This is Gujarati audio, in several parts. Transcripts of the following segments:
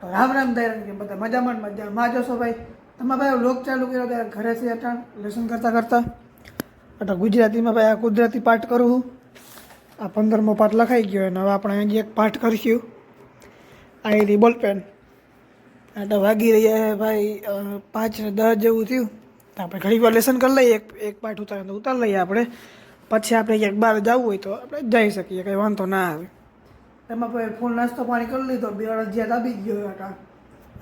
તો રામ રામ દયા કે બધા મજામાં મજા માં જોશો ભાઈ? તમે ભાઈ લોક ચાલુ કર્યો ત્યારે ઘરેથી અટાણ લેસન કરતાં કરતાં. એટલે ગુજરાતીમાં ભાઈ આ કુદરતી પાઠ કરું આ પંદરમો પાઠ લખાઈ ગયો અને હવે આપણે અહીં એક પાઠ કરીશું. આ એની બોલપેન. એટલે વાગી રહ્યા ભાઈ પાંચ ને દસ જેવું થયું. તો આપણે ઘણી વાર લેસન કરી લઈએ, એક એક પાઠ ઉતાર ઉતારી લઈએ આપણે. પછી આપણે ક્યાંક બહાર જવું હોય તો આપણે જઈ શકીએ, કંઈ વાંધો ના આવે. એમાં પછી ફૂલ નાસ્તો પાણી કરી લીધો, બે અડધિયાત આપી ગયો હતા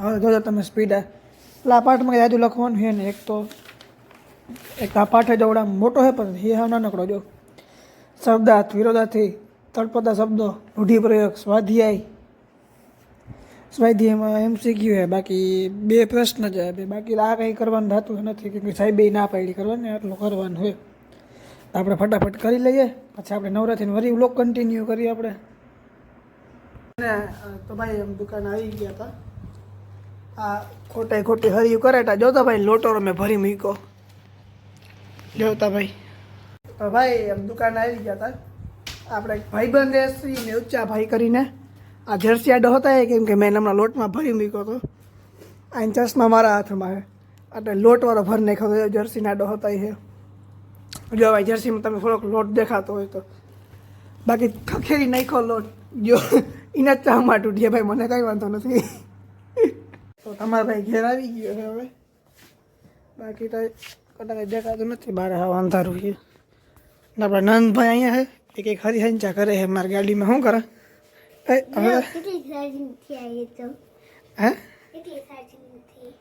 હવે જોજો તમે સ્પીડ એટલે આ પાઠમાં આજુ લખવાનું છે ને, એક તો એક આ પાઠ જ આવડા મોટો છે પણ એ હા નાનકડો, જો. શબ્દાર્થ વિરોધાથી તળપદા શબ્દો રૂઢિપ્રયોગ સ્વાધ્યાય. સ્વાધ્યાયમાં એમ શીખ્યું છે બાકી બે પ્રશ્ન છે. બે બાકી આ કંઈ કરવાનું થતું નથી કે સાહેબે ના પાડી કરવાની આટલું કરવાનું હોય આપણે ફટાફટ કરી લઈએ, પછી આપણે નવરાત્રિનું વરી વ્લોગ કન્ટિન્યુ કરીએ આપણે. તો ભાઈ એમ દુકાન આવી ગયા હતા આ ખોટે ખોટી હરિયું કરે તા જોતા ભાઈ લોટો મેં ભરી મૂક્યો જોતા ભાઈ તો ભાઈ એમ દુકાન આવી ગયા હતા આપણે એક ભાઈબંધ શ્રી ને ઉચ્ચા ભાઈ કરીને આ જર્સી આડો હતા એ કેમ કે મેં હમણાં લોટમાં ભરી મૂક્યો હતો આ ચશ્મા મારા હાથમાં છે એટલે લોટવાળો ભર નાખ્યો હતો જર્સીના આડો હતા એ જો ભાઈ જર્સીમાં તમે થોડોક લોટ દેખાતો હોય તો બાકી ખખેરી નાખ્યો લોટ જો એના જ ચા માટે ઉઠીએ ભાઈ મને કાંઈ વાંધો નથી તો તમારા ભાઈ ઘેર આવી ગયો છે હવે બાકી તો કદાચ દેખાતું નથી બારે હા અંધારું છે ને આપણા નંદભાઈ અહીંયા છે એક એક હરી હંચા કરે છે મારી ગાડીમાં શું કરે એ હવે કેટલી ચાર્જિંગ થી આવી તો હે કેટલી ચાર્જિંગ થી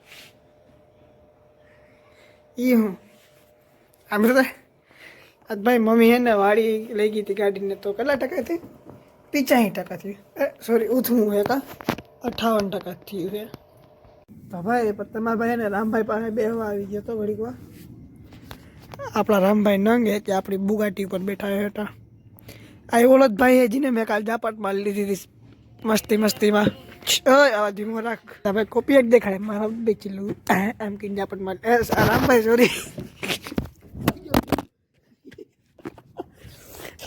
ઈ હું આમ તો આજ ભાઈ મમ્મી હે ને વાડી લઈ ગઈ હતી ગાડીને તો કેટલા ટકા થઈ પિચાસી ટકા થયું સોરી ઉથમું હે કા અઠાવન ટકા થયું છે તો ભાઈ પણ તમારા ભાઈ ને રામભાઈ પાસે બેહવા આવી ગયો તો ઘડીક વાર આપણા રામભાઈ નંગ હે તે આપણી બુગાટી ઉપર બેઠા હતા આ ઓલો જ ભાઈ હે જીને મેં કાલ જાપાટમાં લીધી હતી મસ્તી મસ્તીમાં ઓય આવા ધીમો રાખ તમે કોપી જ દેખાડે મારા બે ચીલું એમ કે જાપાટમાં એ રામભાઈ સોરી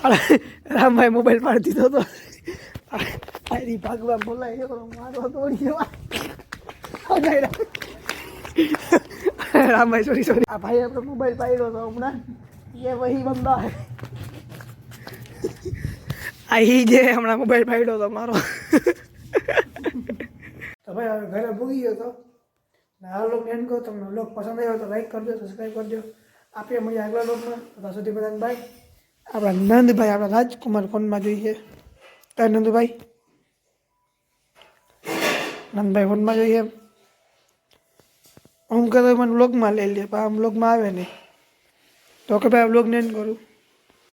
રામભાઈ મોબાઈલ પાડી દીધો તો. આરી ભાગવા બોલાય છોકરો મારો દોડી રામભાઈ. સોરી સોરી આ ભાઈ આપણે મોબાઈલ પાડ્યો હતો હમણાં. એ વહી બંદા હે. આ જે હમણાં મોબાઈલ પાડ્યો હતો મારો. તો ભાઈ, હવે ઘરે ભૂગી ગયો તો. હાલો લોક કહો તમને, લોક પસંદ આવ્યો તો લાઈક કરજો સબસ્ક્રાઈબ કરજો. આપીએ મળીએ આગલા લોકમાં. ત્યાં સુધી બધાને બાય આપણા નંદભાઈ આપણા રાજકુમાર ફોનમાં જોઈએ. કઈ નંદભાઈ? નંદભાઈ ફોનમાં જોઈએ હું કહેતો મને બ્લોગમાં લઈ લે, પણ આમ બ્લોગમાં આવે નહીં. તો કે ભાઈ બ્લોગ નહીં કરું.